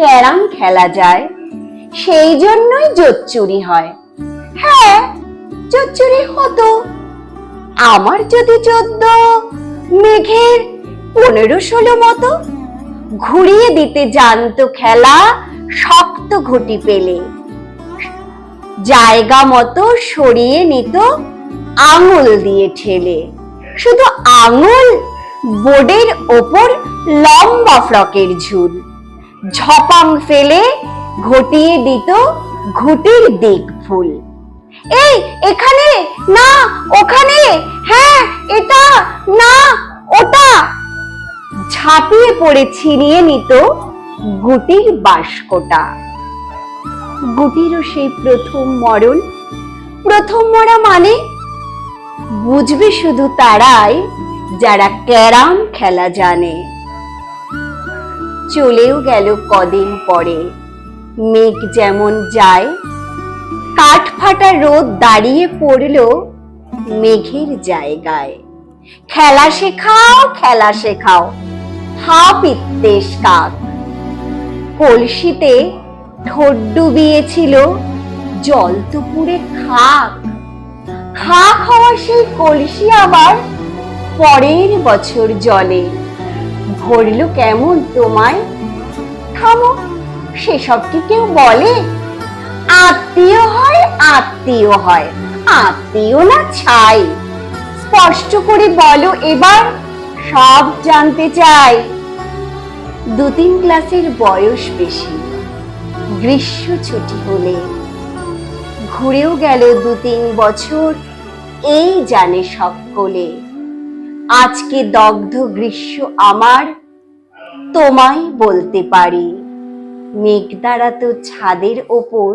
Carrom খেলা যায়, সেই জন্যই জোচ্চুরি হয়। হ্যাঁ জোচ্চুরি হতো। আমার যদি চোদ্দ, মেঘের পনেরো ষোলো মতো ঘুরিয়ে দিতে জানতো খেলা শক্ত ঘটি পেলে। জায়গা মতো সরিয়ে নিত, আঙুল দিয়ে ঠেলে। শুধু আঙুল, বোর্ডের ওপর লম্বা ফ্রকের ঝুল। ঝপাং ফেলে ঘটিয়ে দিত ঘটির দিক ফুল। এই, এখানে? না, ওখানে? হ্যাঁ এটা? না, ওটা? ঝাঁপিয়ে পড়ে ছিনিয়ে নিত গুটির বাস্কটা। গুটিরও সেই প্রথম মরণ। প্রথম মরা মানে? বুঝবে শুধু তারাই যারা ক্যারাম খেলা জানে। চলেও গেল কদিন পরে। মেঘ যেমন যায় কাঠ ফাটা রোদ দাঁড়িয়ে পড়ল মেঘের জায়গায়। খেলা শেখাও খেলা শেখাও হা পিত্তেশ কাক। কলসিতে ঠোঁট ডুবিয়েছিল জল তো পুড়ে খাক। খাক হওয়া সেই কলসি আবার পরের বছর জলে। ভরলো কেমন তোমায়? থামো, সেসব কি কেউ বলে? আত্মীয় হয় আত্মীয় হয়, আত্মীয় না ছাই। স্পষ্ট করে বলো এবার, সব জানতে চাই। দু তিন ক্লাসের বয়স বেশি, গ্রীষ্ম ছুটি হলে, ঘুরেও গেল দু তিন বছর, এই জানে সকলে। আজকে দগ্ধ গ্রীষ্ম আমার, তোমায় বলতে পারি। মেঘ তো ছাদের ওপর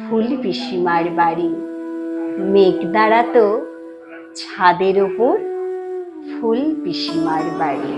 ফুল পিসিমার বাড়ি। মেঘ তো ছাদের ওপর ফুল পিসিমার বাড়ি।